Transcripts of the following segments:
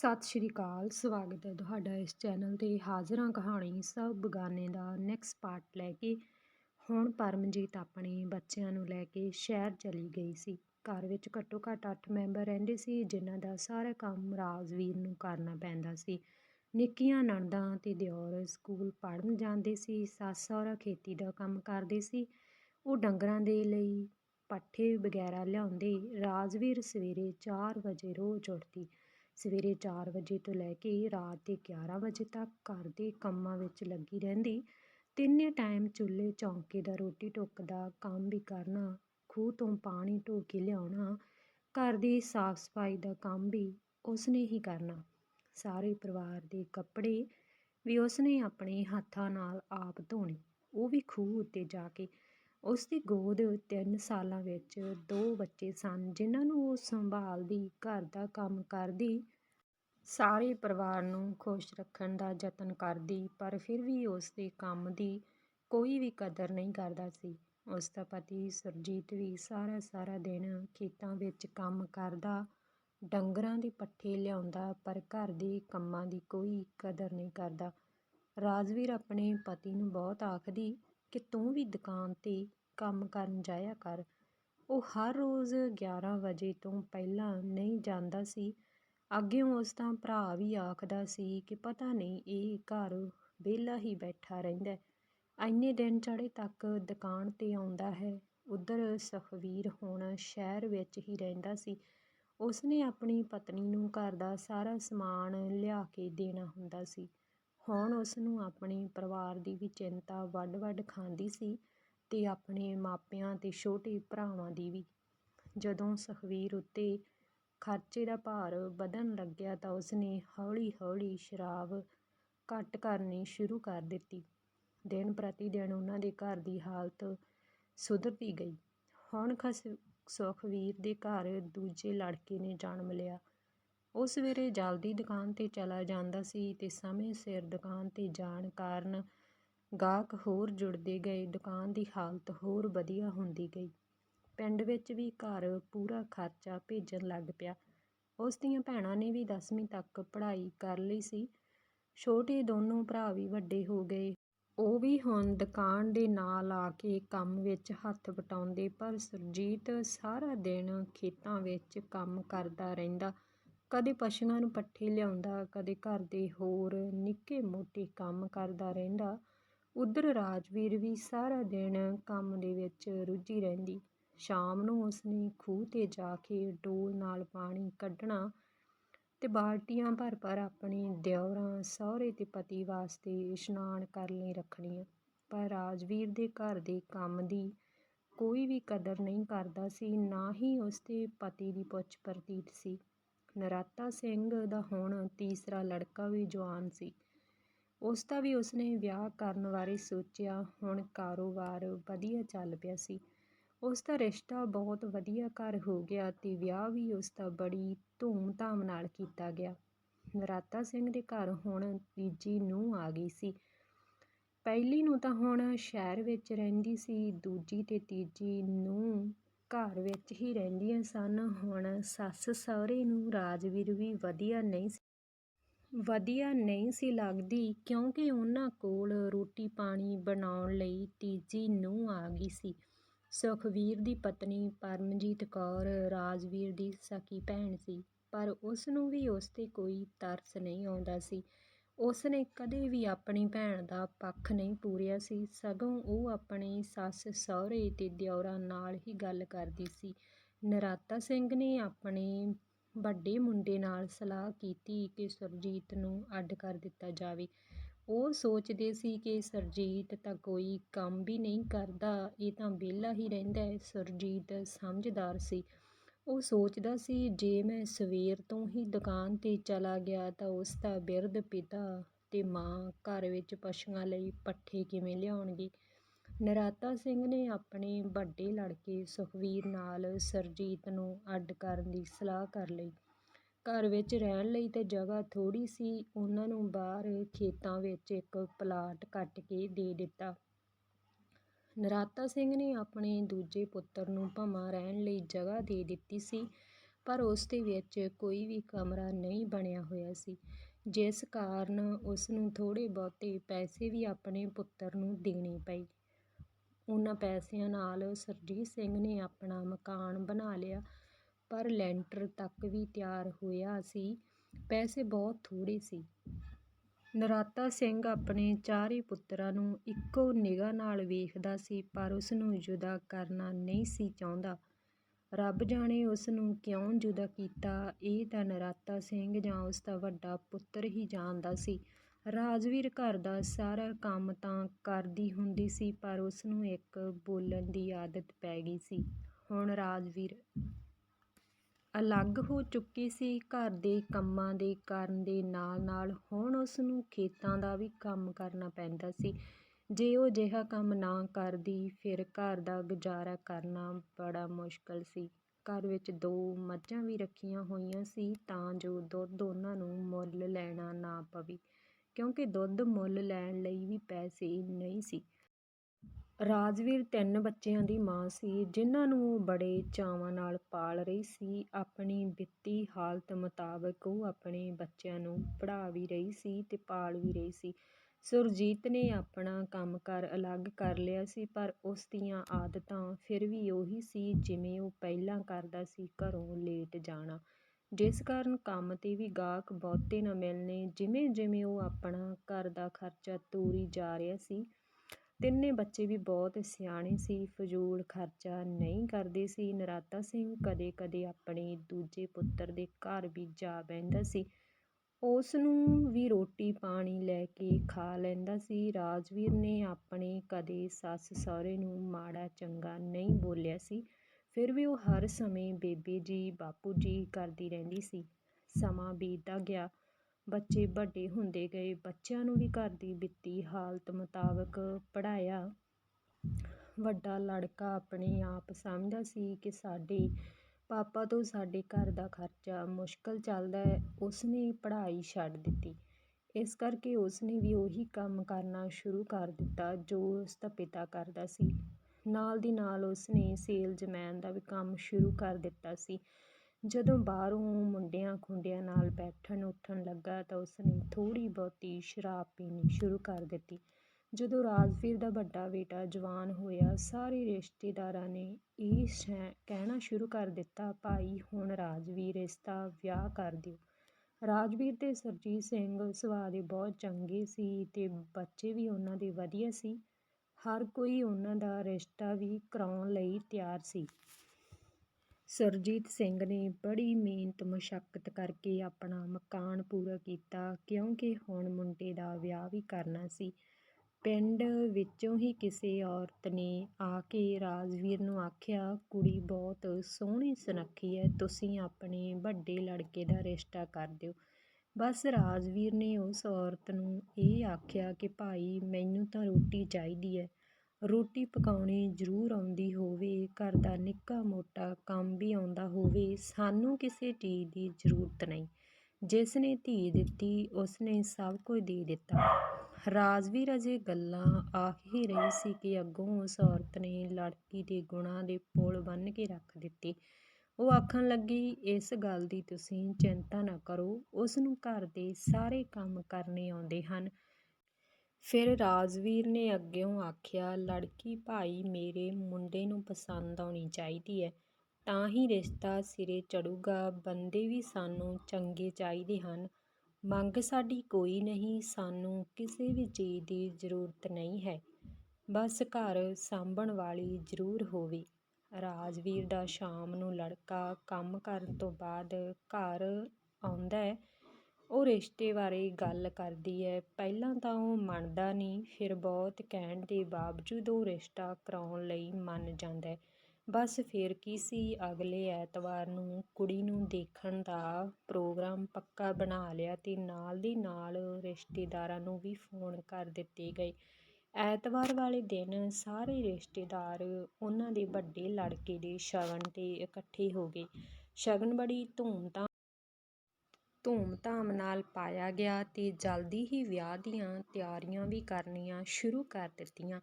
ਸਤਿ ਸ਼੍ਰੀ ਅਕਾਲ, ਸਵਾਗਤ ਹੈ ਤੁਹਾਡਾ ਇਸ ਚੈਨਲ ਤੇ ਹਾਜ਼ਰਾਂ ਕਹਾਣੀ ਸਭ ਬਗਾਨੇ ਦਾ ਨੈਕਸਟ ਪਾਰਟ ਲੈ ਕੇ। ਹੁਣ ਪਰਮਜੀਤ ਆਪਣੇ ਬੱਚਿਆਂ ਨੂੰ ਲੈ ਕੇ ਸ਼ਹਿਰ ਚਲੀ ਗਈ ਸੀ। ਘਰ ਵਿੱਚ ਘੱਟੋ ਘੱਟ 8 ਮੈਂਬਰ ਰਹਿੰਦੇ ਸੀ, ਜਿਨ੍ਹਾਂ ਦਾ ਸਾਰਾ ਕੰਮ ਰਾਜਵੀਰ ਨੂੰ ਕਰਨਾ ਪੈਂਦਾ ਸੀ। ਨਿੱਕੀਆਂ ਨਣਦਾਂ ਤੇ ਦਿਓਰ ਸਕੂਲ ਪੜ੍ਹਨ ਜਾਂਦੇ ਸੀ, ਸੱਸ ਸਹੁਰਾ ਖੇਤੀ ਦਾ ਕੰਮ ਕਰਦੇ ਸੀ। ਉਹ ਡੰਗਰਾਂ ਦੇ ਲਈ ਪੱਠੇ ਵਗੈਰਾ ਲਿਆਉਂਦੇ। ਰਾਜਵੀਰ ਸਵੇਰੇ 4 ਵਜੇ ਰੋਜ਼ ਉੱਠਦੀ। ਸਵੇਰੇ ਚਾਰ ਵਜੇ ਤੋਂ ਲੈ ਕੇ ਰਾਤ ਦੇ 11 ਵਜੇ ਤੱਕ ਘਰ ਦੇ ਕੰਮਾਂ ਵਿੱਚ ਲੱਗੀ ਰਹਿੰਦੀ। ਤਿੰਨੇ ਟਾਈਮ ਚੁੱਲ੍ਹੇ ਚੌਂਕੇ ਦਾ ਰੋਟੀ ਟੁੱਕ ਦਾ ਕੰਮ ਵੀ ਕਰਨਾ, ਖੂਹ ਤੋਂ ਪਾਣੀ ਢੋ ਕੇ ਲਿਆਉਣਾ, ਘਰ ਦੀ ਸਾਫ਼ ਸਫ਼ਾਈ ਦਾ ਕੰਮ ਵੀ ਉਸਨੇ ਹੀ ਕਰਨਾ। ਸਾਰੇ ਪਰਿਵਾਰ ਦੇ ਕੱਪੜੇ ਵੀ ਉਸਨੇ ਆਪਣੇ ਹੱਥਾਂ ਨਾਲ ਆਪ ਧੋਣੇ। ਉਹ ਵੀ ਖੂਹ ਉੱਤੇ ਜਾ ਕੇ ਉਸ ਦੀ ਗੋਦ ਤਿੰਨ ਸਾਲਾਂ ਵਿੱਚ ਦੋ ਬੱਚੇ ਸਨ, ਜਿਨ੍ਹਾਂ ਨੂੰ ਉਹ ਸੰਭਾਲਦੀ, ਘਰ ਦਾ ਕੰਮ ਕਰਦੀ, ਸਾਰੇ ਪਰਿਵਾਰ ਨੂੰ ਖੁਸ਼ ਰੱਖਣ ਦਾ ਯਤਨ ਕਰਦੀ, ਪਰ ਫਿਰ ਵੀ ਉਸ ਦੇ ਕੰਮ ਦੀ ਕੋਈ ਵੀ ਕਦਰ ਨਹੀਂ ਕਰਦਾ ਸੀ। ਉਸ ਦਾ ਪਤੀ ਸੁਰਜੀਤ ਵੀ ਸਾਰਾ ਸਾਰਾ ਦਿਨ ਖੇਤਾਂ ਵਿੱਚ ਕੰਮ ਕਰਦਾ, ਡੰਗਰਾਂ ਦੇ ਪੱਠੇ ਲਿਆਉਂਦਾ, ਪਰ ਘਰ ਦੇ ਕੰਮਾਂ ਦੀ ਕੋਈ ਕਦਰ ਨਹੀਂ ਕਰਦਾ। ਰਾਜਵੀਰ ਆਪਣੇ ਪਤੀ ਨੂੰ ਬਹੁਤ ਆਖਦੀ ਕਿ ਤੂੰ ਵੀ ਦੁਕਾਨ 'ਤੇ ਕੰਮ ਕਰਨ ਜਾਇਆ ਕਰ। ਉਹ ਹਰ ਰੋਜ਼ 11 ਵਜੇ ਤੋਂ ਪਹਿਲਾਂ ਨਹੀਂ ਜਾਂਦਾ ਸੀ। ਅੱਗੇ ਉਸ ਦਾ ਭਰਾ ਵੀ ਆਖਦਾ ਸੀ ਕਿ ਪਤਾ ਨਹੀਂ, ਇਹ ਘਰ ਵਿਹਲਾ ਹੀ ਬੈਠਾ ਰਹਿੰਦਾ ਐਨੇ ਦਿਨ ਚੜ੍ਹੇ ਤੱਕ ਦੁਕਾਨ 'ਤੇ ਆਉਂਦਾ ਹੈ। ਉੱਧਰ ਸੁਖਵੀਰ ਹੁਣ ਸ਼ਹਿਰ ਵਿੱਚ ਹੀ ਰਹਿੰਦਾ ਸੀ। ਉਸਨੇ ਆਪਣੀ ਪਤਨੀ ਨੂੰ ਘਰ ਦਾ ਸਾਰਾ ਸਮਾਨ ਲਿਆ ਕੇ ਦੇਣਾ ਹੁੰਦਾ ਸੀ। ਹੁਣ ਉਸ ਨੂੰ ਆਪਣੇ ਪਰਿਵਾਰ ਦੀ ਵੀ ਚਿੰਤਾ ਵੱਡ ਵੱਢ ਖਾਂਦੀ ਸੀ ਅਤੇ ਆਪਣੇ ਮਾਪਿਆਂ ਅਤੇ ਛੋਟੇ ਭਰਾਵਾਂ ਦੀ ਵੀ। ਜਦੋਂ ਸੁਖਬੀਰ ਉੱਤੇ ਖਰਚੇ ਦਾ ਭਾਰ ਵਧਣ ਲੱਗਿਆ ਤਾਂ ਉਸਨੇ ਹੌਲੀ-ਹੌਲੀ ਸ਼ਰਾਬ ਘੱਟ ਕਰਨੀ ਸ਼ੁਰੂ ਕਰ ਦਿੱਤੀ। ਦਿਨ ਪ੍ਰਤੀ ਦਿਨ ਉਹਨਾਂ ਦੇ ਘਰ ਦੀ ਹਾਲਤ ਸੁਧਰਦੀ ਗਈ। ਹੁਣ ਖਸ, ਸੁਖਬੀਰ ਦੇ ਘਰ ਦੂਜੇ ਲੜਕੇ ਨੇ ਜਨਮ ਲਿਆ। ਉਹ ਸਵੇਰੇ ਜਲਦੀ ਦੁਕਾਨ 'ਤੇ ਚਲਾ ਜਾਂਦਾ ਸੀ ਅਤੇ ਸਮੇਂ ਸਿਰ ਦੁਕਾਨ 'ਤੇ ਜਾਣ ਕਾਰਨ ਗਾਹਕ ਹੋਰ ਜੁੜਦੇ ਗਏ, ਦੁਕਾਨ ਦੀ ਹਾਲਤ ਹੋਰ ਵਧੀਆ ਹੁੰਦੀ ਗਈ। ਪਿੰਡ ਵਿੱਚ ਵੀ ਘਰ ਪੂਰਾ ਖਰਚਾ ਭੇਜਣ ਲੱਗ ਪਿਆ। ਉਸ ਦੀਆਂ ਭੈਣਾਂ ਨੇ ਵੀ 10ਵੀਂ ਤੱਕ ਪੜ੍ਹਾਈ ਕਰ ਲਈ ਸੀ। ਛੋਟੇ ਦੋਨੋਂ ਭਰਾ ਵੀ ਵੱਡੇ ਹੋ ਗਏ। ਉਹ ਵੀ ਹੁਣ ਦੁਕਾਨ ਦੇ ਨਾਲ ਆ ਕੇ ਕੰਮ ਵਿੱਚ ਹੱਥ ਵਟਾਉਂਦੇ, ਪਰ ਸੁਰਜੀਤ ਸਾਰਾ ਦਿਨ ਖੇਤਾਂ ਵਿੱਚ ਕੰਮ ਕਰਦਾ ਰਹਿੰਦਾ। ਕਦੇ ਪਸ਼ੂਆਂ ਨੂੰ ਪੱਠੇ ਲਿਆਉਂਦਾ, ਕਦੇ ਘਰ ਦੇ ਹੋਰ ਨਿੱਕੇ ਮੋਟੇ ਕੰਮ ਕਰਦਾ ਰਹਿੰਦਾ। ਉੱਧਰ ਰਾਜਵੀਰ ਵੀ ਸਾਰਾ ਦਿਨ ਕੰਮ ਦੇ ਵਿੱਚ ਰੁੱਝੀ ਰਹਿੰਦੀ। ਸ਼ਾਮ ਨੂੰ ਉਸਨੇ ਖੂਹ 'ਤੇ ਜਾ ਕੇ ਡੋਲ ਨਾਲ ਪਾਣੀ ਕੱਢਣਾ ਤੇ ਬਾਲਟੀਆਂ ਭਰ ਭਰ ਆਪਣੇ ਦਿਓਰਾਂ, ਸਹੁਰੇ ਤੇ ਪਤੀ ਵਾਸਤੇ ਇਸ਼ਨਾਨ ਕਰਨ ਲਈ ਰੱਖਣੀਆਂ। ਪਰ ਰਾਜਵੀਰ ਦੇ ਘਰ ਦੇ ਕੰਮ ਦੀ ਕੋਈ ਵੀ ਕਦਰ ਨਹੀਂ ਕਰਦਾ ਸੀ, ਨਾ ਹੀ ਉਸ ਦੇ ਪਤੀ ਦੀ ਪੁੱਛ ਪ੍ਰਤੀਤ ਸੀ। ਨਰਾਤਾ ਸਿੰਘ ਦਾ ਹੁਣ ਤੀਸਰਾ ਲੜਕਾ ਵੀ ਜਵਾਨ ਸੀ। ਉਸ ਦਾ ਵੀ ਉਸਨੇ ਵਿਆਹ ਕਰਨ ਬਾਰੇ ਸੋਚਿਆ। ਹੁਣ ਕਾਰੋਬਾਰ ਵਧੀਆ ਚੱਲ ਪਿਆ ਸੀ। ਉਸ ਦਾ ਰਿਸ਼ਤਾ ਬਹੁਤ ਵਧੀਆ ਘਰ ਹੋ ਗਿਆ ਤੇ ਵਿਆਹ ਵੀ ਉਸ ਦਾ ਬੜੀ ਧੂਮ-ਧਾਮ ਨਾਲ ਕੀਤਾ ਗਿਆ। ਨਰਾਤਾ ਸਿੰਘ ਦੇ ਘਰ ਹੁਣ ਤੀਜੀ ਨੂੰਹ ਆ ਗਈ ਸੀ। ਪਹਿਲੀ ਨੂੰ ਤਾਂ ਹੁਣ ਸ਼ਹਿਰ ਵਿੱਚ ਰਹਿੰਦੀ ਸੀ, ਦੂਜੀ ਤੇ ਤੀਜੀ ਨੂੰਹ ਘਰ ਵਿੱਚ ਹੀ ਰਹਿੰਦੀਆਂ ਸਨ। ਹੁਣ ਸੱਸ ਸਹੁਰੇ ਨੂੰ ਰਾਜਵੀਰ ਵੀ ਵਧੀਆ ਨਹੀਂ ਸੀ, ਵਧੀਆ ਨਹੀਂ ਸੀ ਲੱਗਦੀ ਕਿਉਂਕਿ ਉਹਨਾਂ ਕੋਲ ਰੋਟੀ ਪਾਣੀ ਬਣਾਉਣ ਲਈ ਤੀਜੀ ਨੂੰਹ ਆ ਗਈ ਸੀ। ਸੁਖਵੀਰ ਦੀ ਪਤਨੀ ਪਰਮਜੀਤ ਕੌਰ ਰਾਜਵੀਰ ਦੀ ਸਕੀ ਭੈਣ ਸੀ, ਪਰ ਉਸ ਨੂੰ ਵੀ ਉਸ ਤੇ ਕੋਈ ਤਰਸ ਨਹੀਂ ਆਉਂਦਾ ਸੀ। ਉਸ ਨੇ ਕਦੇ ਵੀ ਆਪਣੀ ਭੈਣ ਦਾ ਪੱਖ ਨਹੀਂ ਪੂਰਿਆ ਸੀ। ਸਗੋਂ ਉਹ ਆਪਣੀ ਸੱਸ, ਸਹੁਰੇ ਤੇ ਦਿਓਰਾਂ ਨਾਲ ਹੀ ਗੱਲ ਕਰਦੀ ਸੀ। ਨਰਾਤਾ ਸਿੰਘ ਨੇ ਆਪਣੇ ਵੱਡੇ ਮੁੰਡੇ ਨਾਲ ਸਲਾਹ ਕੀਤੀ ਕਿ ਸੁਰਜੀਤ ਨੂੰ ਅੱਡ ਕਰ ਦਿੱਤਾ ਜਾਵੇ। ਉਹ ਸੋਚਦੇ ਸੀ ਕਿ ਸੁਰਜੀਤ ਤਾਂ ਕੋਈ ਕੰਮ ਵੀ ਨਹੀਂ ਕਰਦਾ, ਇਹ ਤਾਂ ਵਿਹਲਾ ਹੀ ਰਹਿੰਦਾ ਹੈ। ਸੁਰਜੀਤ ਸਮਝਦਾਰ ਸੀ। ਉਹ ਸੋਚਦਾ ਸੀ, ਜੇ ਮੈਂ ਸਵੇਰ ਤੋਂ ਹੀ ਦੁਕਾਨ 'ਤੇ ਚਲਾ ਗਿਆ ਤਾਂ ਉਸ ਦਾ ਬਿਰਧ ਪਿਤਾ ਅਤੇ ਮਾਂ ਘਰ ਵਿੱਚ ਪਸ਼ੂਆਂ ਲਈ ਪੱਠੇ ਕਿਵੇਂ ਲਿਆਉਣਗੇ? ਨਰਾਤਾ ਸਿੰਘ ਨੇ ਆਪਣੇ ਵੱਡੇ ਲੜਕੇ ਸੁਖਬੀਰ ਨਾਲ ਸਰਜੀਤ ਨੂੰ ਅੱਡ ਕਰਨ ਦੀ ਸਲਾਹ ਕਰ ਲਈ। ਘਰ ਵਿੱਚ ਰਹਿਣ ਲਈ ਤਾਂ ਜਗ੍ਹਾ ਥੋੜ੍ਹੀ ਸੀ, ਉਹਨਾਂ ਨੂੰ ਬਾਹਰ ਖੇਤਾਂ ਵਿੱਚ ਇੱਕ ਪਲਾਟ ਕੱਟ ਕੇ ਦੇ ਦਿੱਤਾ। ਨਰਾਤਾ ਸਿੰਘ ਨੇ ਆਪਣੇ ਦੂਜੇ ਪੁੱਤਰ ਨੂੰ ਭਮਾ ਰਹਿਣ ਲਈ ਜਗ੍ਹਾ ਦੇ ਦਿੱਤੀ ਸੀ, ਪਰ ਉਸ ਦੇ ਵਿੱਚ ਕੋਈ ਵੀ ਕਮਰਾ ਨਹੀਂ ਬਣਿਆ ਹੋਇਆ ਹੋਇਆ ਸੀ, ਜਿਸ ਕਾਰਨ ਉਸ ਨੂੰ ਥੋੜ੍ਹੇ ਬਹੁਤੇ ਪੈਸੇ ਵੀ ਆਪਣੇ ਪੁੱਤਰ ਨੂੰ ਦੇਣੇ ਪਏ। ਉਹਨਾਂ ਪੈਸਿਆਂ ਨਾਲ ਸਰਜੀਤ ਸਿੰਘ ਨੇ ਆਪਣਾ ਮਕਾਨ ਬਣਾ ਲਿਆ, ਪਰ ਲੈਂਟਰ ਤੱਕ ਵੀ ਤਿਆਰ ਹੋਇਆ ਸੀ, ਪੈਸੇ ਬਹੁਤ ਥੋੜ੍ਹੇ ਸੀ। ਨਰਾਤਾ ਸਿੰਘ ਆਪਣੇ ਚਾਰੇ ਪੁੱਤਰਾਂ ਨੂੰ ਇੱਕੋ ਨਿਗਾਹ ਨਾਲ ਵੇਖਦਾ ਸੀ, ਪਰ ਉਸ ਨੂੰ ਜੁਦਾ ਕਰਨਾ ਨਹੀਂ ਸੀ ਚਾਹੁੰਦਾ। ਰੱਬ ਜਾਣੇ ਉਸ ਨੂੰ ਕਿਉਂ ਜੁਦਾ ਕੀਤਾ? ਇਹ ਤਾਂ ਨਰਾਤਾ ਸਿੰਘ ਜਾਂ ਉਸ ਦਾ ਵੱਡਾ ਪੁੱਤਰ ਹੀ ਜਾਣਦਾ ਸੀ। ਰਾਜਵੀਰ ਘਰ ਦਾ ਸਾਰਾ ਕੰਮ ਤਾਂ ਕਰਦੀ ਹੁੰਦੀ ਸੀ, ਪਰ ਉਸ ਨੂੰ ਇੱਕ ਬੋਲਣ ਦੀ ਆਦਤ ਪੈ ਗਈ ਸੀ। ਹੁਣ ਰਾਜਵੀਰ ਅਲੱਗ ਹੋ ਚੁੱਕੀ ਸੀ। ਘਰ ਦੇ ਕੰਮਾਂ ਦੇ ਕਰਨ ਦੇ ਨਾਲ ਨਾਲ ਹੁਣ ਉਸ ਨੂੰ ਖੇਤਾਂ ਦਾ ਵੀ ਕੰਮ ਕਰਨਾ ਪੈਂਦਾ ਸੀ। ਜੇ ਉਹ ਅਜਿਹਾ ਕੰਮ ਨਾ ਕਰਦੀ, ਫਿਰ ਘਰ ਦਾ ਗੁਜ਼ਾਰਾ ਕਰਨਾ ਬੜਾ ਮੁਸ਼ਕਲ ਸੀ। ਘਰ ਵਿੱਚ ਦੋ ਮੱਝਾਂ ਵੀ ਰੱਖੀਆਂ ਹੋਈਆਂ ਸੀ ਤਾਂ ਜੋ ਦੁੱਧ ਉਹਨਾਂ ਨੂੰ ਮੁੱਲ ਲੈਣਾ ਨਾ ਪਵੇ, ਕਿਉਂਕਿ ਦੁੱਧ ਮੁੱਲ ਲੈਣ ਲਈ ਵੀ ਪੈਸੇ ਨਹੀਂ ਸੀ। ਰਾਜਵੀਰ ਤਿੰਨ ਬੱਚਿਆਂ ਦੀ ਮਾਂ ਸੀ, ਜਿਨ੍ਹਾਂ ਨੂੰ ਉਹ ਬੜੇ ਚਾਵਾਂ ਨਾਲ ਪਾਲ ਰਹੀ ਸੀ। ਆਪਣੀ ਵਿੱਤੀ ਹਾਲਤ ਮੁਤਾਬਕ ਉਹ ਆਪਣੇ ਬੱਚਿਆਂ ਨੂੰ ਪੜ੍ਹਾ ਵੀ ਰਹੀ ਸੀ ਅਤੇ ਪਾਲ ਵੀ ਰਹੀ ਸੀ। ਸੁਰਜੀਤ ਨੇ ਆਪਣਾ ਕੰਮਕਾਰ ਅਲੱਗ ਕਰ ਲਿਆ ਸੀ, ਪਰ ਉਸ ਦੀਆਂ ਆਦਤਾਂ ਫਿਰ ਵੀ ਉਹੀ ਸੀ ਜਿਵੇਂ ਉਹ ਪਹਿਲਾਂ ਕਰਦਾ ਸੀ, ਘਰੋਂ ਲੇਟ ਜਾਣਾ। ਜਿਸ ਕਾਰਨ ਕੰਮ 'ਤੇ ਵੀ ਗਾਹਕ ਬਹੁਤੇ ਨਾ ਮਿਲਣੇ ਜਿਵੇਂ ਜਿਵੇਂ ਉਹ ਆਪਣਾ ਘਰ ਦਾ ਖਰਚਾ ਤੋਰੀ ਜਾ ਰਿਹਾ ਸੀ ਤਿੰਨੇ ਬੱਚੇ ਵੀ ਬਹੁਤ ਸਿਆਣੇ ਸੀ, ਫਜ਼ੂਲ ਖਰਚਾ ਨਹੀਂ ਕਰਦੇ ਸੀ। ਨਰਾਤਾ ਸਿੰਘ ਕਦੇ ਕਦੇ ਆਪਣੇ ਦੂਜੇ ਪੁੱਤਰ ਦੇ ਘਰ ਵੀ ਜਾ ਬਹਿੰਦਾ ਸੀ। ਉਸ ਨੂੰ ਵੀ ਰੋਟੀ ਪਾਣੀ ਲੈ ਕੇ ਖਾ ਲੈਂਦਾ ਸੀ। ਰਾਜਵੀਰ ਨੇ ਆਪਣੇ ਕਦੇ ਸੱਸ ਸਹੁਰੇ ਨੂੰ ਮਾੜਾ ਚੰਗਾ ਨਹੀਂ ਬੋਲਿਆ ਸੀ। ਫਿਰ ਵੀ ਉਹ ਹਰ ਸਮੇਂ ਬੇਬੇ ਜੀ, ਬਾਪੂ ਜੀ ਕਰਦੀ ਰਹਿੰਦੀ ਸੀ। ਸਮਾਂ ਬੀਤਦਾ ਗਿਆ। ਬੱਚੇ ਵੱਡੇ ਹੁੰਦੇ ਗਏ, ਬੱਚਿਆਂ ਨੂੰ ਵੀ ਘਰ ਦੀ ਵਿੱਤੀ ਹਾਲਤ ਮੁਤਾਬਕ ਪੜ੍ਹਾਇਆ। ਵੱਡਾ ਲੜਕਾ ਆਪਣੇ ਆਪ ਸਮਝਦਾ ਸੀ ਕਿ ਸਾਡੇ ਪਾਪਾ ਤੋਂ ਸਾਡੇ ਘਰ ਦਾ ਖਰਚਾ ਮੁਸ਼ਕਲ ਚੱਲਦਾ ਉਸਨੇ ਪੜ੍ਹਾਈ ਛੱਡ ਦਿੱਤੀ। ਇਸ ਕਰਕੇ ਉਸਨੇ ਵੀ ਉਹੀ ਕੰਮ ਕਰਨਾ ਸ਼ੁਰੂ ਕਰ ਦਿੱਤਾ ਜੋ ਉਸਦਾ ਪਿਤਾ ਕਰਦਾ ਸੀ। ਨਾਲ ਦੀ ਨਾਲ ਉਸਨੇ ਸੇਲਜ਼ਮੈਨ ਦਾ ਵੀ ਕੰਮ ਸ਼ੁਰੂ ਕਰ ਦਿੱਤਾ ਸੀ। ਜਦੋਂ ਬਾਹਰੋਂ ਮੁੰਡਿਆਂ ਖੁੰਡਿਆਂ ਨਾਲ ਬੈਠਣ ਉੱਠਣ ਲੱਗਾ ਤਾਂ ਉਸ ਨੇ ਥੋੜ੍ਹੀ ਬਹੁਤੀ ਸ਼ਰਾਬ ਪੀਣੀ ਸ਼ੁਰੂ ਕਰ ਦਿੱਤੀ। ਜਦੋਂ ਰਾਜਵੀਰ ਦਾ ਵੱਡਾ ਬੇਟਾ ਜਵਾਨ ਹੋਇਆ, ਸਾਰੇ ਰਿਸ਼ਤੇਦਾਰਾਂ ਨੇ ਇਹ ਕਹਿਣਾ ਸ਼ੁਰੂ ਕਰ ਦਿੱਤਾ, ਭਾਈ, ਹੁਣ ਰਾਜਵੀਰ ਇਸ ਦਾ ਵਿਆਹ ਕਰ ਦਿਓ। ਰਾਜਵੀਰ ਤੇ ਸੁਰਜੀਤ ਸਿੰਘ ਸੁਭਾਅ ਦੇ ਬਹੁਤ ਚੰਗੇ ਸੀ ਅਤੇ ਬੱਚੇ ਵੀ ਉਹਨਾਂ ਦੇ ਵਧੀਆ ਸੀ। ਹਰ ਕੋਈ ਉਹਨਾਂ ਦਾ ਰਿਸ਼ਤਾ ਵੀ ਕਰਾਉਣ ਲਈ ਤਿਆਰ ਸੀ। ਸੁਰਜੀਤ ਸਿੰਘ ਨੇ ਬੜੀ ਮਿਹਨਤ, ਮਸ਼ੱਕਤ ਕਰਕੇ ਆਪਣਾ ਮਕਾਨ ਪੂਰਾ ਕੀਤਾ, ਕਿਉਂਕਿ ਹੁਣ ਮੁੰਡੇ ਦਾ ਵਿਆਹ ਵੀ ਕਰਨਾ ਸੀ। ਪਿੰਡ ਵਿੱਚੋਂ ਹੀ ਕਿਸੇ ਔਰਤ ਨੇ ਆ ਕੇ ਰਾਜਵੀਰ ਨੂੰ ਆਖਿਆ, ਕੁੜੀ ਬਹੁਤ ਸੋਹਣੀ ਸੁਨੱਖੀ ਹੈ ਤੁਸੀਂ ਆਪਣੇ ਵੱਡੇ ਲੜਕੇ ਦਾ ਰਿਸ਼ਤਾ ਕਰ ਦਿਓ। ਬਸ ਰਾਜਵੀਰ ਨੇ ਉਸ ਔਰਤ ਨੂੰ ਇਹ ਆਖਿਆ ਕਿ, ਭਾਈ, ਮੈਨੂੰ ਤਾਂ ਰੋਟੀ ਚਾਹੀਦੀ ਹੈ ਰੋਟੀ ਪਕਾਉਣੀ ਜ਼ਰੂਰ ਆਉਂਦੀ ਹੋਵੇ, ਘਰ ਦਾ ਨਿੱਕਾ ਮੋਟਾ ਕੰਮ ਵੀ ਆਉਂਦਾ ਹੋਵੇ, ਸਾਨੂੰ ਕਿਸੇ ਚੀਜ਼ ਦੀ ਜ਼ਰੂਰਤ ਨਹੀਂ। ਜਿਸ ਨੇ ਧੀ ਦਿੱਤੀ, ਉਸ ਨੇ ਸਭ ਕੁਝ ਦੇ ਦਿੱਤਾ। ਰਾਜਵੀਰ ਅਜੇ ਗੱਲਾਂ ਆਖ ਹੀ ਰਹੀ ਸੀ ਕਿ ਅੱਗੋਂ ਉਸ ਔਰਤ ਨੇ ਲੜਕੀ ਦੇ ਗੁਣਾਂ ਦੇ ਪੁਲ ਬੰਨ੍ਹ ਕੇ ਰੱਖ ਦਿੱਤੇ। ਉਹ ਆਖਣ ਲੱਗੀ, ਇਸ ਗੱਲ ਦੀ ਤੁਸੀਂ ਚਿੰਤਾ ਨਾ ਕਰੋ। ਉਸ ਨੂੰ ਘਰ ਦੇ ਸਾਰੇ ਕੰਮ ਕਰਨੇ ਆਉਂਦੇ ਹਨ। ਫਿਰ ਰਾਜਵੀਰ ਨੇ ਅੱਗਿਓਂ ਆਖਿਆ, ਲੜਕੀ ਭਾਈ ਮੇਰੇ ਮੁੰਡੇ ਨੂੰ ਪਸੰਦ ਆਉਣੀ ਚਾਹੀਦੀ ਹੈ ਤਾਂ ਹੀ ਰਿਸ਼ਤਾ ਸਿਰੇ ਚੜ੍ਹੂਗਾ ਬੰਦੇ ਵੀ ਸਾਨੂੰ ਚੰਗੇ ਚਾਹੀਦੇ ਹਨ। ਮੰਗ ਸਾਡੀ ਕੋਈ ਨਹੀਂ, ਸਾਨੂੰ ਕਿਸੇ ਵੀ ਚੀਜ਼ ਦੀ ਜ਼ਰੂਰਤ ਨਹੀਂ ਹੈ। ਬਸ ਘਰ ਸਾਂਭਣ ਵਾਲੀ ਜ਼ਰੂਰ ਹੋਵੇ। ਰਾਜਵੀਰ ਦਾ ਸ਼ਾਮ ਨੂੰ ਲੜਕਾ ਕੰਮ ਕਰਨ ਤੋਂ ਬਾਅਦ ਘਰ ਆਉਂਦਾ ਉਹ ਰਿਸ਼ਤੇ ਬਾਰੇ ਗੱਲ ਕਰਦੀ ਹੈ ਪਹਿਲਾਂ ਤਾਂ ਉਹ ਮੰਨਦਾ ਨਹੀਂ, ਫਿਰ ਬਹੁਤ ਕਹਿਣ ਦੇ ਬਾਵਜੂਦ ਉਹ ਰਿਸ਼ਤਾ ਕਰਾਉਣ ਲਈ ਮੰਨ ਜਾਂਦਾ ਬਸ ਫਿਰ ਕੀ ਸੀ, ਅਗਲੇ ਐਤਵਾਰ ਨੂੰ ਕੁੜੀ ਨੂੰ ਦੇਖਣ ਦਾ ਪ੍ਰੋਗਰਾਮ ਪੱਕਾ ਬਣਾ ਲਿਆ ਅਤੇ ਨਾਲ ਦੀ ਨਾਲ ਰਿਸ਼ਤੇਦਾਰਾਂ ਨੂੰ ਵੀ ਫੋਨ ਕਰ ਦਿੱਤੇ ਗਏ। ਐਤਵਾਰ ਵਾਲੇ ਦਿਨ ਸਾਰੇ ਰਿਸ਼ਤੇਦਾਰ ਉਹਨਾਂ ਦੇ ਵੱਡੇ ਲੜਕੇ ਦੇ ਸ਼ਗਨ 'ਤੇ ਇਕੱਠੇ ਹੋ ਗਏ। ਸ਼ਗਨ ਬੜੀ ਧੂਮਧਾਮ ਧੂਮ-ਧਾਮ ਨਾਲ ਪਾਇਆ ਗਿਆ ਅਤੇ ਜਲਦੀ ਹੀ ਵਿਆਹ ਦੀਆਂ ਤਿਆਰੀਆਂ ਵੀ ਕਰਨੀਆਂ ਸ਼ੁਰੂ ਕਰ ਦਿੱਤੀਆਂ।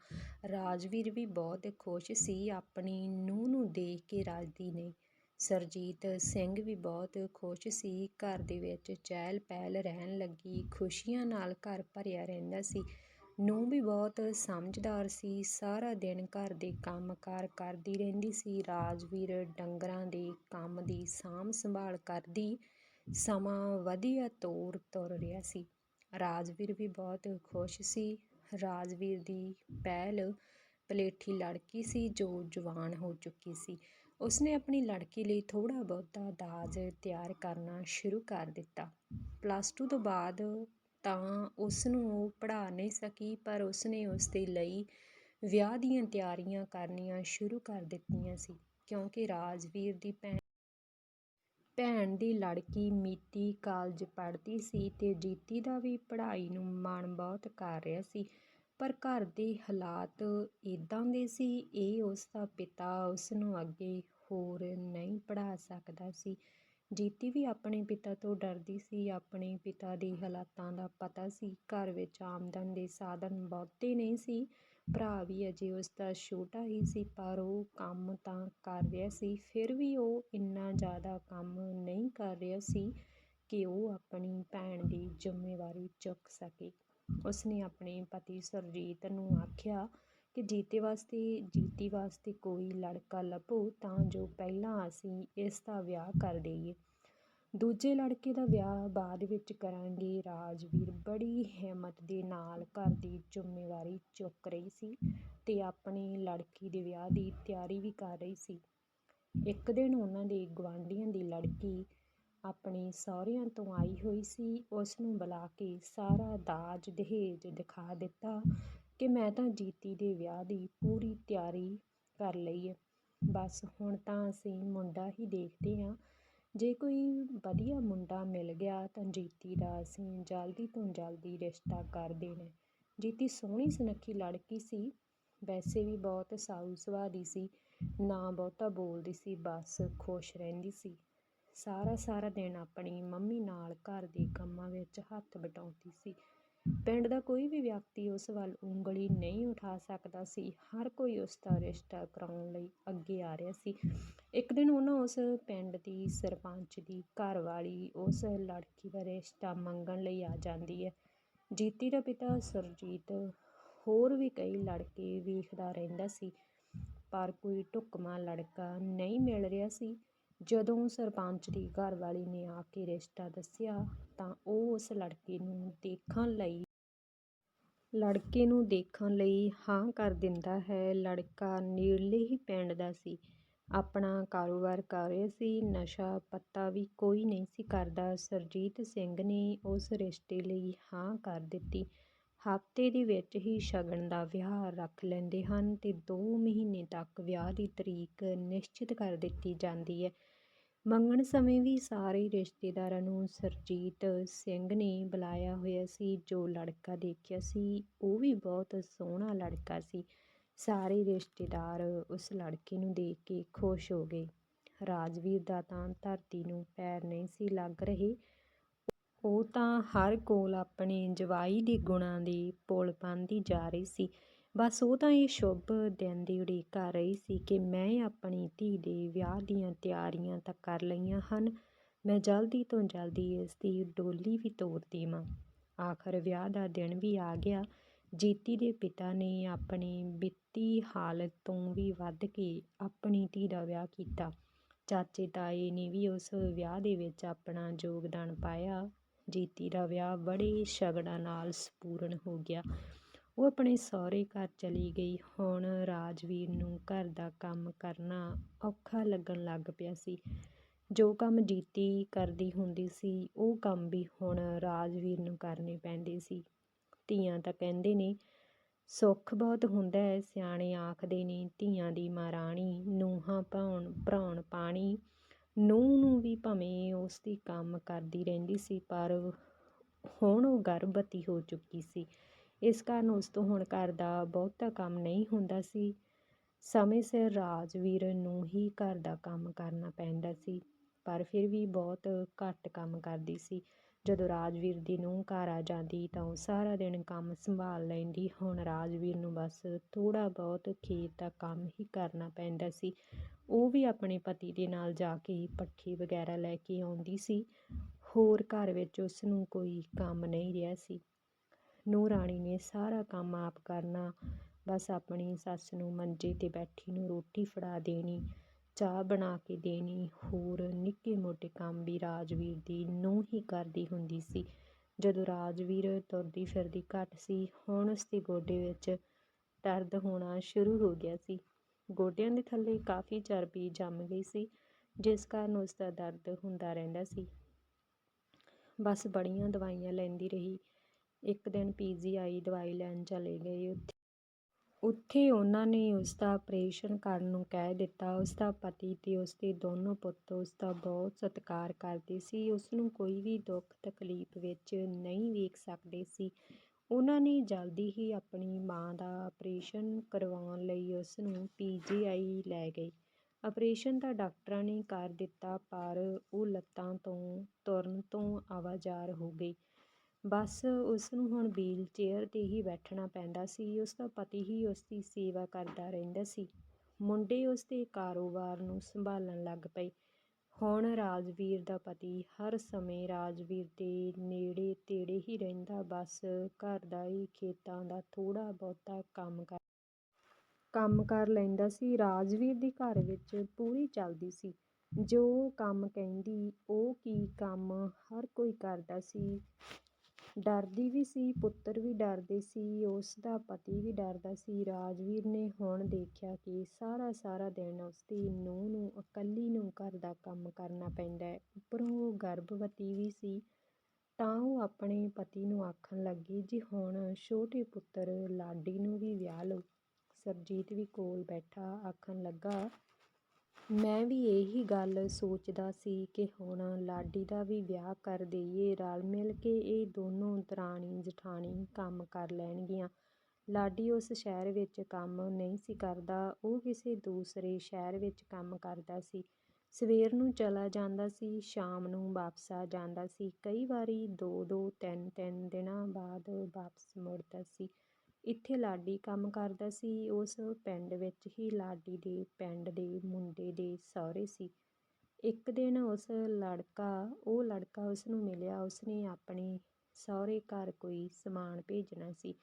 ਰਾਜਵੀਰ ਵੀ ਬਹੁਤ ਖੁਸ਼ ਸੀ। ਆਪਣੀ ਨੂੰਹ ਨੂੰ ਦੇਖ ਕੇ ਰਾਜਦੀ ਨੇ ਸੁਰਜੀਤ ਸਿੰਘ ਵੀ ਬਹੁਤ ਖੁਸ਼ ਸੀ। ਘਰ ਦੇ ਵਿੱਚ ਚਹਿਲ ਪਹਿਲ ਰਹਿਣ ਲੱਗੀ। ਖੁਸ਼ੀਆਂ ਨਾਲ ਘਰ ਭਰਿਆ ਰਹਿੰਦਾ ਸੀ। ਨੂੰ ਵੀ ਬਹੁਤ ਸਮਝਦਾਰ ਸੀ। ਸਾਰਾ ਦਿਨ ਘਰ ਦੇ ਕੰਮ ਕਾਰ ਕਰਦੀ ਰਹਿੰਦੀ ਸੀ। ਰਾਜਵੀਰ ਡੰਗਰਾਂ ਦੇ ਕੰਮ ਦੀ ਸਾਂਭ ਸੰਭਾਲ ਕਰਦੀ ਸਮਾਂ ਵਧੀਆ ਤੌਰ ਤੁਰ ਰਿਹਾ ਸੀ। ਰਾਜਵੀਰ ਵੀ ਬਹੁਤ ਖੁਸ਼ ਸੀ। ਰਾਜਵੀਰ ਦੀ ਪਹਿਲ ਪਲੇਠੀ ਲੜਕੀ ਸੀ ਜੋ ਜਵਾਨ ਹੋ ਚੁੱਕੀ ਸੀ। ਉਸਨੇ ਆਪਣੀ ਲੜਕੀ ਲਈ ਥੋੜ੍ਹਾ ਬਹੁਤਾ ਦਾਜ ਤਿਆਰ ਕਰਨਾ ਸ਼ੁਰੂ ਕਰ ਦਿੱਤਾ। ਪਲੱਸ ਟੂ ਤੋਂ ਬਾਅਦ ਤਾਂ ਉਸ ਨੂੰ ਉਹ ਪੜ੍ਹਾ ਨਹੀਂ ਸਕੀ, ਪਰ ਉਸਨੇ ਉਸ ਦੇ ਲਈ ਵਿਆਹ ਦੀਆਂ ਤਿਆਰੀਆਂ ਕਰਨੀਆਂ ਸ਼ੁਰੂ ਕਰ ਦਿੱਤੀਆਂ ਸੀ, ਕਿਉਂਕਿ ਰਾਜਵੀਰ ਦੀ ਭੈਣ ਭੈਣ ਦੀ ਲੜਕੀ ਮੀਤੀ ਕਾਲਜ ਪੜ੍ਹਦੀ ਸੀ ਅਤੇ ਜੀਤੀ ਦਾ ਵੀ ਪੜ੍ਹਾਈ ਨੂੰ ਮਨ ਬਹੁਤ ਕਰ ਰਿਹਾ ਸੀ, ਪਰ ਘਰ ਦੇ ਹਾਲਾਤ ਇੱਦਾਂ ਦੇ ਸੀ, ਇਹ ਉਸ ਦਾ ਪਿਤਾ ਉਸ ਨੂੰ ਅੱਗੇ ਹੋਰ ਨਹੀਂ ਪੜ੍ਹਾ ਸਕਦਾ ਸੀ। ਜੀਤੀ ਵੀ ਆਪਣੇ ਪਿਤਾ ਤੋਂ ਡਰਦੀ ਸੀ, ਆਪਣੇ ਪਿਤਾ ਦੇ ਹਾਲਾਤਾਂ ਦਾ ਪਤਾ ਸੀ, ਘਰ ਵਿੱਚ ਆਮਦਨ ਦੇ ਸਾਧਨ ਬਹੁਤੇ ਨਹੀਂ ਸੀ ਭਰਾ ਵੀ ਅਜੇ ਉਸਦਾ ਛੋਟਾ ਹੀ ਸੀ, ਪਰ ਉਹ ਕੰਮ ਤਾਂ ਕਰ ਰਿਹਾ ਸੀ, ਫਿਰ ਵੀ ਉਹ ਇੰਨਾ ਜ਼ਿਆਦਾ ਕੰਮ ਨਹੀਂ ਕਰ ਰਿਹਾ ਸੀ ਕਿ ਉਹ ਆਪਣੀ ਭੈਣ ਦੀ ਜ਼ਿੰਮੇਵਾਰੀ ਚੁੱਕ ਸਕੇ। ਉਸਨੇ ਆਪਣੇ ਪਤੀ ਸੁਰਜੀਤ ਨੂੰ ਆਖਿਆ ਕਿ ਜੀਤੇ ਵਾਸਤੇ, ਜੀਤੀ ਵਾਸਤੇ ਕੋਈ ਲੜਕਾ ਲੱਭੋ ਤਾਂ ਜੋ ਪਹਿਲਾਂ ਅਸੀਂ ਇਸ ਦਾ ਵਿਆਹ ਕਰ ਦਈਏ। ਦੂਜੇ ਲੜਕੇ ਦਾ ਵਿਆਹ ਬਾਅਦ ਵਿੱਚ ਕਰਾਂਗੇ। ਰਾਜਵੀਰ ਬੜੀ ਹਿੰਮਤ ਦੇ ਨਾਲ ਘਰ ਦੀ ਜ਼ਿੰਮੇਵਾਰੀ ਚੁੱਕ ਰਹੀ ਸੀ ਅਤੇ ਆਪਣੀ ਲੜਕੀ ਦੇ ਵਿਆਹ ਦੀ ਤਿਆਰੀ ਵੀ ਕਰ ਰਹੀ ਸੀ। ਇੱਕ ਦਿਨ ਉਹਨਾਂ ਦੇ ਗੁਆਂਢੀਆਂ ਦੀ ਲੜਕੀ ਆਪਣੇ ਸਹੁਰਿਆਂ ਤੋਂ ਆਈ ਹੋਈ ਸੀ। ਉਸ ਨੂੰ ਬੁਲਾ ਕੇ ਸਾਰਾ ਦਾਜ ਦਹੇਜ ਦਿਖਾ ਦਿੱਤਾ ਕਿ ਮੈਂ ਤਾਂ ਜੀਤੀ ਦੇ ਵਿਆਹ ਦੀ ਪੂਰੀ ਤਿਆਰੀ ਕਰ ਲਈ ਹੈ। ਬਸ ਹੁਣ ਤਾਂ ਅਸੀਂ ਮੁੰਡਾ ਹੀ ਦੇਖਦੇ ਹਾਂ। ਜੇ ਕੋਈ ਵਧੀਆ ਮੁੰਡਾ ਮਿਲ ਗਿਆ ਤਾਂ ਜੀਤੀ ਦਾ ਅਸੀਂ ਜਲਦੀ ਤੋਂ ਜਲਦੀ ਰਿਸ਼ਤਾ ਕਰ ਦੇਣਾ। ਜੀਤੀ ਸੋਹਣੀ ਸੁਨੱਖੀ ਲੜਕੀ ਸੀ। ਵੈਸੇ ਵੀ ਬਹੁਤ ਸਾਊ ਸੁਭਾਅ ਦੀ ਸੀ। ਨਾ ਬਹੁਤਾ ਬੋਲਦੀ ਸੀ, ਬਸ ਖੁਸ਼ ਰਹਿੰਦੀ ਸੀ। ਸਾਰਾ ਸਾਰਾ ਦਿਨ ਆਪਣੀ ਮੰਮੀ ਨਾਲ ਘਰ ਦੇ ਕੰਮਾਂ ਵਿੱਚ ਹੱਥ ਵਟਾਉਂਦੀ ਸੀ। ਪਿੰਡ ਦਾ ਕੋਈ ਵੀ ਵਿਅਕਤੀ ਉਸ ਵੱਲ ਉਂਗਲੀ ਨਹੀਂ ਉਠਾ ਸਕਦਾ ਸੀ। ਹਰ ਕੋਈ ਉਸ ਦਾ ਰਿਸ਼ਤਾ ਕਰਾਉਣ ਲਈ ਅੱਗੇ ਆ ਰਿਹਾ ਸੀ। ਇੱਕ ਦਿਨ ਉਹਨਾਂ ਉਸ ਪਿੰਡ ਦੀ ਸਰਪੰਚ ਦੀ ਘਰਵਾਲੀ ਉਸ ਲੜਕੀ ਦਾ ਰਿਸ਼ਤਾ ਮੰਗਣ ਲਈ ਆ ਜਾਂਦੀ ਹੈ। ਜੀਤੀ ਦਾ ਪਿਤਾ ਸੁਰਜੀਤ ਹੋਰ ਵੀ ਕਈ ਲੜਕੇ ਵੇਖਦਾ ਰਹਿੰਦਾ ਸੀ, ਪਰ ਕੋਈ ਢੁਕਵਾਂ ਲੜਕਾ ਨਹੀਂ ਮਿਲ ਰਿਹਾ ਸੀ। ਜਦੋਂ ਸਰਪੰਚ ਦੀ ਘਰਵਾਲੀ ਨੇ ਆ ਕੇ ਰਿਸ਼ਤਾ ਦੱਸਿਆ ਤਾਂ ਉਹ ਉਸ ਲੜਕੇ ਨੂੰ ਦੇਖਣ ਲਈ, ਲੜਕੇ ਨੂੰ ਦੇਖਣ ਲਈ ਹਾਂ ਕਰ ਦਿੰਦਾ ਹੈ। ਲੜਕਾ ਨੇੜਲੇ ਹੀ ਪਿੰਡ ਦਾ ਸੀ। ਆਪਣਾ ਕਾਰੋਬਾਰ ਕਰ ਰਿਹਾ ਸੀ। ਨਸ਼ਾ ਪੱਤਾ ਵੀ ਕੋਈ ਨਹੀਂ ਸੀ ਕਰਦਾ। ਸੁਰਜੀਤ ਸਿੰਘ ਨੇ ਉਸ ਰਿਸ਼ਤੇ ਲਈ ਹਾਂ ਕਰ ਦਿੱਤੀ। ਹਫ਼ਤੇ ਦੇ ਵਿੱਚ ਹੀ ਸ਼ਗਨ ਦਾ ਵਿਆਹ ਰੱਖ ਲੈਂਦੇ ਹਨ ਅਤੇ ਦੋ ਮਹੀਨੇ ਤੱਕ ਵਿਆਹ ਦੀ ਤਰੀਕ ਨਿਸ਼ਚਿਤ ਕਰ ਦਿੱਤੀ ਜਾਂਦੀ ਹੈ। ਮੰਗਣ ਸਮੇਂ ਵੀ ਸਾਰੇ ਰਿਸ਼ਤੇਦਾਰਾਂ ਨੂੰ ਸੁਰਜੀਤ ਸਿੰਘ ਨੇ ਬੁਲਾਇਆ ਹੋਇਆ ਸੀ, ਜੋ ਲੜਕਾ ਦੇਖਿਆ ਸੀ, ਉਹ ਵੀ ਬਹੁਤ ਸੋਹਣਾ ਲੜਕਾ ਸੀ। ਸਾਰੇ ਰਿਸ਼ਤੇਦਾਰ ਉਸ ਲੜਕੇ ਨੂੰ ਦੇਖ ਕੇ ਖੁਸ਼ ਹੋ ਗਏ। ਰਾਜਵੀਰ ਦਾ ਤਾਂ ਧਰਤੀ ਨੂੰ ਪੈਰ ਨਹੀਂ ਸੀ ਲੱਗ ਰਹੇ। ਉਹ ਤਾਂ ਹਰ ਕੋਲ ਆਪਣੇ ਜਵਾਈ ਦੇ ਗੁਣਾਂ ਦੀ ਪੁਲ ਪਾਉਂਦੀ ਜਾ ਰਹੀ ਸੀ। ਬਸ ਉਹ ਤਾਂ ਇਹ ਸ਼ੁਭ ਦਿਨ ਦੀ ਉਡੀਕ ਕਰ ਰਹੀ ਸੀ ਕਿ ਮੈਂ ਆਪਣੀ ਧੀ ਦੇ ਵਿਆਹ ਦੀਆਂ ਤਿਆਰੀਆਂ ਤਾਂ ਕਰ ਲਈਆਂ ਹਨ। ਮੈਂ ਜਲਦੀ ਤੋਂ ਜਲਦੀ ਇਸ ਦੀ ਡੋਲੀ ਵੀ ਤੋਰ ਦੇਵਾਂ। ਆਖਰ ਵਿਆਹ ਦਾ ਦਿਨ ਵੀ ਆ ਗਿਆ। ਜੀਤੀ ਦੇ ਪਿਤਾ ਨੇ ਆਪਣੀ ਵਿੱਤੀ ਹਾਲਤ ਤੋਂ ਵੀ ਵੱਧ ਕੇ ਆਪਣੀ ਧੀ ਦਾ ਵਿਆਹ ਕੀਤਾ। ਚਾਚੇ ਤਾਏ ਨੇ ਵੀ ਉਸ ਵਿਆਹ ਦੇ ਵਿੱਚ ਆਪਣਾ ਯੋਗਦਾਨ ਪਾਇਆ। ਜੀਤੀ ਦਾ ਵਿਆਹ ਬੜੇ ਸ਼ਗਨਾਂ ਨਾਲ ਸੰਪੂਰਨ ਹੋ ਗਿਆ। ਉਹ ਆਪਣੇ ਸਹੁਰੇ ਘਰ ਚਲੀ ਗਈ। ਹੁਣ ਰਾਜਵੀਰ ਨੂੰ ਘਰ ਦਾ ਕੰਮ ਕਰਨਾ ਔਖਾ ਲੱਗਣ ਲੱਗ ਪਿਆ ਸੀ। ਜੋ ਕੰਮ ਜੀਤੀ ਕਰਦੀ ਹੁੰਦੀ ਸੀ, ਉਹ ਕੰਮ ਵੀ ਹੁਣ ਰਾਜਵੀਰ ਨੂੰ ਕਰਨੇ ਪੈਂਦੇ ਸੀ। ਧੀਆਂ ਤਾਂ ਕਹਿੰਦੇ ਨੇ, ਸੁੱਖ ਬਹੁਤ ਹੁੰਦਾ ਹੈ, ਸਿਆਣੇ ਆਖਦੇ ਨੇ, ਧੀਆਂ ਦੀ ਮਾਂ ਨੂੰਹਾਂ ਭਾਉਣ ਭਰਾਉਣ ਪਾਣੀ ਨੂੰਹ ਨੂੰ ਵੀ ਭਾਵੇਂ ਉਸਦੀ ਕੰਮ ਕਰਦੀ ਰਹਿੰਦੀ ਸੀ, ਪਰ ਹੁਣ ਉਹ ਗਰਭਵਤੀ ਹੋ ਚੁੱਕੀ ਸੀ। ਇਸ ਕਾਰਨ ਉਸ ਤੋਂ ਹੁਣ ਘਰ ਦਾ ਬਹੁਤਾ ਕੰਮ ਨਹੀਂ ਹੁੰਦਾ ਸੀ। ਸਮੇਂ ਸਿਰ ਰਾਜਵੀਰ ਨੂੰ ਹੀ ਘਰ ਦਾ ਕੰਮ ਕਰਨਾ ਪੈਂਦਾ ਸੀ, ਪਰ ਫਿਰ ਵੀ ਬਹੁਤ ਘੱਟ ਕੰਮ ਕਰਦੀ ਸੀ। ਜਦੋਂ ਰਾਜਵੀਰ ਦੀ ਨੂੰਹ ਘਰ ਆ ਜਾਂਦੀ ਤਾਂ ਉਹ ਸਾਰਾ ਦਿਨ ਕੰਮ ਸੰਭਾਲ ਲੈਂਦੀ। ਹੁਣ ਰਾਜਵੀਰ ਨੂੰ ਬਸ ਥੋੜ੍ਹਾ ਬਹੁਤ ਖੇਤ ਦਾ ਕੰਮ ਹੀ ਕਰਨਾ ਪੈਂਦਾ ਸੀ। ਉਹ ਵੀ ਆਪਣੇ ਪਤੀ ਦੇ ਨਾਲ ਜਾ ਕੇ ਪੱਠੇ ਵਗੈਰਾ ਲੈ ਕੇ ਆਉਂਦੀ ਸੀ। ਹੋਰ ਘਰ ਵਿੱਚ ਉਸ ਨੂੰ ਕੋਈ ਕੰਮ ਨਹੀਂ ਰਿਹਾ ਸੀ। ਨੂੰਹ ਰਾਣੀ ਨੇ ਸਾਰਾ ਕੰਮ ਆਪ ਕਰਨਾ। ਬਸ ਆਪਣੀ ਸੱਸ ਨੂੰ ਮੰਜੇ 'ਤੇ ਬੈਠੀ ਨੂੰ ਰੋਟੀ ਫੜਾ ਦੇਣੀ। ਚਾਹ ਬਣਾ ਕੇ ਦੇਣੀ, ਹੋਰ ਨਿੱਕੇ ਮੋਟੇ ਕੰਮ ਵੀ ਰਾਜਵੀਰ ਦੀ ਨੂੰਹ ਹੀ ਕਰਦੀ ਹੁੰਦੀ ਸੀ। ਜਦੋਂ ਰਾਜਵੀਰ ਤੁਰਦੀ ਫਿਰਦੀ ਘੱਟ ਸੀ, ਹੁਣ ਉਸ ਦੇ ਗੋਡੇ ਵਿੱਚ ਦਰਦ ਹੋਣਾ ਸ਼ੁਰੂ ਹੋ ਗਿਆ ਸੀ। ਗੋਡਿਆਂ ਦੇ ਥੱਲੇ ਕਾਫੀ ਚਰਬੀ ਜੰਮ ਗਈ ਸੀ, ਜਿਸ ਕਾਰਨ ਉਸ ਦਾ ਦਰਦ ਹੁੰਦਾ ਰਹਿੰਦਾ ਸੀ। ਬਸ ਬੜੀਆਂ ਦਵਾਈਆਂ ਲੈਂਦੀ ਰਹੀ। ਇੱਕ ਦਿਨ ਪੀਜੀਆਈ ਦਵਾਈ ਲੈਣ ਚਲੇ ਗਏ। ਉੱਥੇ ਉਹਨਾਂ ਨੇ ਉਸਦਾ ਆਪਰੇਸ਼ਨ ਕਰਨ ਨੂੰ ਕਹਿ ਦਿੱਤਾ। ਉਸਦਾ ਪਤੀ ਅਤੇ ਉਸਦੇ ਦੋਨੋਂ ਪੁੱਤ ਉਸਦਾ ਬਹੁਤ ਸਤਿਕਾਰ ਕਰਦੇ ਸੀ। ਉਸ ਨੂੰ ਕੋਈ ਵੀ ਦੁੱਖ ਤਕਲੀਫ ਵਿੱਚ ਨਹੀਂ ਵੇਖ ਸਕਦੇ ਸੀ। ਉਹਨਾਂ ਨੇ ਜਲਦੀ ਹੀ ਆਪਣੀ ਮਾਂ ਦਾ ਆਪਰੇਸ਼ਨ ਕਰਵਾਉਣ ਲਈ ਉਸ ਨੂੰ ਪੀਜੀਆਈ ਲੈ ਗਏ ਆਪਰੇਸ਼ਨ ਤਾਂ ਡਾਕਟਰਾਂ ਨੇ ਕਰ ਦਿੱਤਾ, ਪਰ ਉਹ ਲੱਤਾਂ ਤੋਂ, ਤੁਰਨ ਤੋਂ ਆਵਾਜ਼ਾਰ ਹੋ ਗਈ। ਬਸ ਉਸ ਨੂੰ ਹੁਣ ਵੀਲ ਚੇਅਰ 'ਤੇ ਹੀ ਬੈਠਣਾ ਪੈਂਦਾ ਸੀ। ਉਸ ਦਾ ਪਤੀ ਹੀ ਉਸ ਦੀ ਸੇਵਾ ਕਰਦਾ ਰਹਿੰਦਾ ਸੀ। ਮੁੰਡੇ ਉਸ ਦੇ ਕਾਰੋਬਾਰ ਨੂੰ ਸੰਭਾਲਣ ਲੱਗ ਪਏ। ਹੁਣ ਰਾਜਵੀਰ ਦਾ ਪਤੀ ਹਰ ਸਮੇਂ ਰਾਜਵੀਰ ਦੇ ਨੇੜੇ ਤੇੜੇ ਹੀ ਰਹਿੰਦਾ। ਬਸ ਘਰ ਦਾ ਹੀ ਖੇਤਾਂ ਦਾ ਥੋੜ੍ਹਾ ਬਹੁਤਾ ਕੰਮ ਕਰ ਕੰਮ ਕਰ ਲੈਂਦਾ ਸੀ। ਰਾਜਵੀਰ ਦੀ ਘਰ ਵਿੱਚ ਪੂਰੀ ਚੱਲਦੀ ਸੀ। ਜੋ ਕੰਮ ਕਹਿੰਦੀ, ਉਹ ਕੀ ਕੰਮ ਹਰ ਕੋਈ ਕਰਦਾ ਸੀ। ਡਰਦੀ ਵੀ ਸੀ, ਪੁੱਤਰ ਵੀ ਡਰਦੇ ਸੀ, ਉਸ ਦਾ ਪਤੀ ਵੀ ਡਰਦਾ ਸੀ। ਰਾਜਵੀਰ ਨੇ ਹੁਣ ਦੇਖਿਆ ਕਿ ਸਾਰਾ ਸਾਰਾ ਦਿਨ ਉਸ ਦੀ ਨੂੰਹ ਨੂੰ, ਇਕੱਲੀ ਨੂੰ ਘਰ ਦਾ ਕੰਮ ਕਰਨਾ ਪੈਂਦਾ ਉੱਪਰੋਂ ਉਹ ਗਰਭਵਤੀ ਵੀ ਸੀ, ਤਾਂ ਉਹ ਆਪਣੇ ਪਤੀ ਨੂੰ ਆਖਣ ਲੱਗੀ, ਜੀ ਹੁਣ ਛੋਟੇ ਪੁੱਤਰ ਲਾਡੀ ਨੂੰ ਵੀ ਵਿਆਹ ਲਓ। ਸਰਜੀਤ ਵੀ ਕੋਲ ਬੈਠਾ। ਆਖਣ ਲੱਗਾ ਮੈਂ ਵੀ ਇਹੀ ਗੱਲ ਸੋਚਦਾ ਸੀ ਕਿ ਹੁਣ ਲਾਡੀ ਦਾ ਵੀ ਵਿਆਹ ਕਰ ਦੇਈਏ, ਰਲ ਮਿਲ ਕੇ ਇਹ ਦੋਨੋਂ ਦਰਾਣੀ ਜਠਾਣੀ ਕੰਮ ਕਰ ਲੈਣਗੀਆਂ। ਲਾਡੀ ਉਸ ਸ਼ਹਿਰ ਵਿੱਚ ਕੰਮ ਨਹੀਂ ਸੀ ਕਰਦਾ, ਉਹ ਕਿਸੇ ਦੂਸਰੇ ਸ਼ਹਿਰ ਵਿੱਚ ਕੰਮ ਕਰਦਾ ਸੀ। ਸਵੇਰ ਨੂੰ ਚਲਾ ਜਾਂਦਾ ਸੀ, ਸ਼ਾਮ ਨੂੰ ਵਾਪਸ ਆ ਜਾਂਦਾ ਸੀ। ਕਈ ਵਾਰੀ ਦੋ ਦੋ ਤਿੰਨ ਤਿੰਨ ਦਿਨਾਂ ਬਾਅਦ ਵਾਪਸ ਮੁੜਦਾ ਸੀ। ਇੱਥੇ ਲਾਡੀ ਕੰਮ ਕਰਦਾ ਸੀ, ਉਸ ਪਿੰਡ ਵਿੱਚ ਹੀ ਲਾਡੀ ਦੇ ਪਿੰਡ ਦੇ ਮੁੰਡੇ ਦੇ ਸਹੁਰੇ ਸੀ। ਇੱਕ ਦਿਨ ਉਸ ਲੜਕਾ, ਉਹ ਲੜਕਾ ਉਸ ਨੂੰ ਮਿਲਿਆ, ਉਸਨੇ ਆਪਣੇ ਸਹੁਰੇ ਘਰ ਕੋਈ ਸਮਾਨ ਭੇਜਣਾ ਸੀ।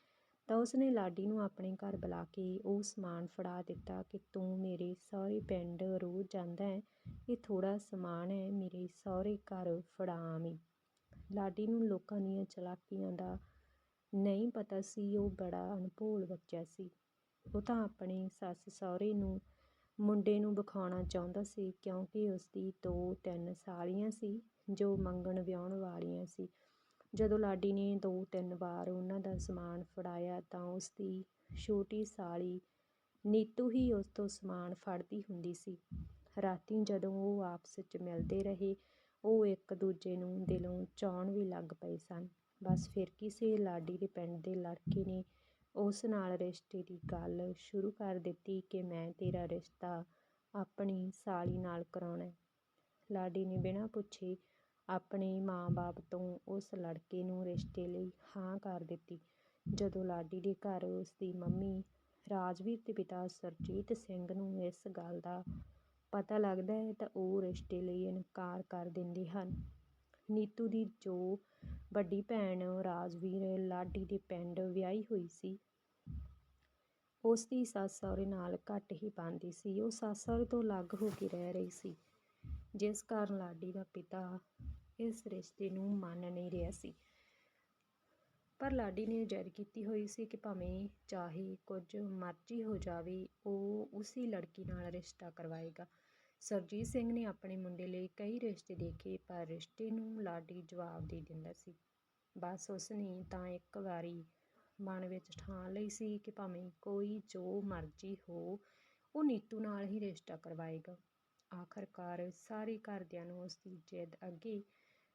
ਤਾਂ ਉਸਨੇ ਲਾਡੀ ਨੂੰ ਆਪਣੇ ਘਰ ਬੁਲਾ ਕੇ ਉਹ ਸਮਾਨ ਫੜਾ ਦਿੱਤਾ ਕਿ ਤੂੰ ਮੇਰੇ ਸਹੁਰੇ ਪਿੰਡ ਰੋਜ਼ ਜਾਂਦਾ ਹੈ, ਇਹ ਥੋੜਾ ਸਮਾਨ ਹੈ, ਮੇਰੇ ਸਹੁਰੇ ਘਰ ਫੜਾ ਆਵੀਂ। ਲਾਡੀ ਨੂੰ ਲੋਕਾਂ ਦੀਆਂ ਚਲਾਕੀਆਂ ਦਾ ਨਹੀਂ ਪਤਾ ਸੀ, ਉਹ ਬੜਾ ਅਣਭੋਲ ਬੱਚਾ ਸੀ। ਉਹ ਤਾਂ ਆਪਣੇ ਸੱਸ ਸਹੁਰੇ ਨੂੰ, ਮੁੰਡੇ ਨੂੰ ਵਿਖਾਉਣਾ ਚਾਹੁੰਦਾ ਸੀ, ਕਿਉਂਕਿ ਉਸਦੀ ਦੋ ਤਿੰਨ ਸਾਲੀਆਂ ਸੀ, ਜੋ ਮੰਗਣ ਵਿਆਹੁਣ ਵਾਲੀਆਂ ਸੀ। ਜਦੋਂ ਲਾਡੀ ਨੇ ਦੋ ਤਿੰਨ ਵਾਰ ਉਹਨਾਂ ਦਾ ਸਮਾਨ ਫੜਾਇਆ ਤਾਂ ਉਸਦੀ ਛੋਟੀ ਸਾਲੀ ਨੀਤੂ ਹੀ ਉਸ ਤੋਂ ਸਮਾਨ ਫੜਦੀ ਹੁੰਦੀ ਸੀ। ਰਾਤੀ ਜਦੋਂ ਉਹ ਆਪਸ ਵਿੱਚ ਮਿਲਦੇ ਰਹੇ, ਉਹ ਇੱਕ ਦੂਜੇ ਨੂੰ ਦਿਲੋਂ ਚਾਹਣ ਵੀ ਲੱਗ ਪਏ ਸਨ। ਬਸ ਫਿਰ ਕਿਸੇ ਲਾਡੀ ਦੇ ਪਿੰਡ ਦੇ ਲੜਕੇ ਨੇ ਉਸ ਨਾਲ ਰਿਸ਼ਤੇ ਦੀ ਗੱਲ ਸ਼ੁਰੂ ਕਰ ਦਿੱਤੀ ਕਿ ਮੈਂ ਤੇਰਾ ਰਿਸ਼ਤਾ ਆਪਣੀ ਸਾਲੀ ਨਾਲ ਕਰਾਉਣਾ ਲਾਡੀ ਨੇ ਬਿਨਾਂ ਪੁੱਛੇ ਆਪਣੇ ਮਾਂ-ਬਾਪ ਤੋਂ ਉਸ ਲੜਕੇ ਨੂੰ ਰਿਸ਼ਤੇ ਲਈ ਹਾਂ ਕਰ ਦਿੱਤੀ। ਜਦੋਂ ਲਾਡੀ ਦੇ ਘਰ ਉਸ ਦੀ ਮੰਮੀ ਰਾਜਵੀਰ ਦੇ ਪਿਤਾ ਸਰਜੀਤ ਸਿੰਘ ਨੂੰ ਇਸ ਗੱਲ ਦਾ ਪਤਾ ਲੱਗਦਾ ਹੈ ਤਾਂ ਉਹ ਰਿਸ਼ਤੇ ਲਈ ਇਨਕਾਰ ਕਰ ਦਿੰਦੇ ਹਨ। ਨੀਤੂ ਦੀ ਜੋ ਵੱਡੀ ਭੈਣ ਰਾਜਵੀਰ ਲਾਡੀ ਦੇ ਪਿੰਡ ਵਿਆਹੀ ਹੋਈ ਸੀ ਉਸ ਦੀ ਸੱਸ ਸਹੁਰੇ ਨਾਲ ਘੱਟ ਹੀ ਪਾਉਂਦੀ ਸੀ। ਉਹ ਸੱਸ ਸਹੁਰੇ ਤੋਂ ਅਲੱਗ ਹੋ ਕੇ ਰਹਿ ਰਹੀ ਸੀ, ਜਿਸ ਕਾਰਨ ਲਾਡੀ ਦਾ ਪਿਤਾ ਇਸ ਰਿਸ਼ਤੇ ਨੂੰ ਮੰਨ ਨਹੀਂ ਰਿਹਾ ਸੀ। ਪਰ ਲਾਡੀ ਨੇ ਜ਼ਿੱਦ ਕੀਤੀ ਹੋਈ ਸੀ ਕਿ ਭਾਵੇਂ ਚਾਹੇ ਕੁਝ ਮਰਜ਼ੀ ਹੋ ਜਾਵੇ, ਉਹ ਉਸੇ ਲੜਕੀ ਨਾਲ ਰਿਸ਼ਤਾ ਕਰਵਾਏਗਾ। ਸੁਰਜੀਤ ਸਿੰਘ ਨੇ ਆਪਣੇ ਮੁੰਡੇ ਲਈ ਕਈ ਰਿਸ਼ਤੇ ਦੇਖੇ, ਪਰ ਰਿਸ਼ਤੇ ਨੂੰ ਲਾਡੀ ਜਵਾਬ ਦੇ ਦਿੰਦਾ ਸੀ। ਬਸ ਉਸ ਨੇ ਤਾਂ ਇੱਕ ਵਾਰੀ ਮਨ ਵਿੱਚ ਠਾਣ ਲਈ ਸੀ ਕਿ ਭਾਵੇਂ ਕੋਈ ਜੋ ਮਰਜ਼ੀ ਹੋ, ਉਹ ਨੀਤੂ ਨਾਲ ਹੀ ਰਿਸ਼ਤਾ ਕਰਵਾਏਗਾ। ਆਖਰਕਾਰ ਸਾਰੇ ਘਰਦਿਆਂ ਨੂੰ ਉਸ ਦੀ ਜਿੱਦ ਅੱਗੇ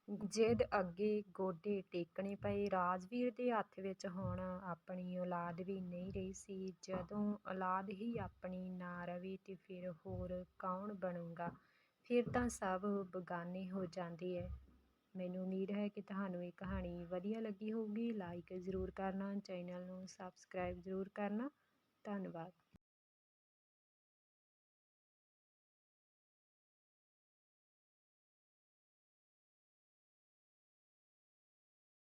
ਜਿਦ ਅੱਗੇ ਗੋਡੇ ਟੇਕਣੇ ਪਏ। ਰਾਜਵੀਰ ਦੇ ਹੱਥ ਵਿੱਚ ਹੁਣ ਆਪਣੀ ਔਲਾਦ ਵੀ ਨਹੀਂ ਰਹੀ ਸੀ। ਜਦੋਂ ਔਲਾਦ ਹੀ ਆਪਣੀ ਨਾ ਰਵੇ ਤੇ ਫਿਰ ਹੋਰ ਕੌਣ ਬਣੂਗਾ? ਫਿਰ ਤਾਂ ਸਭ ਬਗਾਨੇ ਹੋ ਜਾਂਦੇ ਹੈ ਮੈਨੂੰ ਉਮੀਦ ਹੈ ਕਿ ਤੁਹਾਨੂੰ ਇਹ ਕਹਾਣੀ ਵਧੀਆ ਲੱਗੀ ਹੋਊਗੀ। ਲਾਈਕ ਜ਼ਰੂਰ ਕਰਨਾ, ਚੈਨਲ ਨੂੰ ਸਬਸਕ੍ਰਾਈਬ ਜ਼ਰੂਰ ਕਰਨਾ। ਧੰਨਵਾਦ।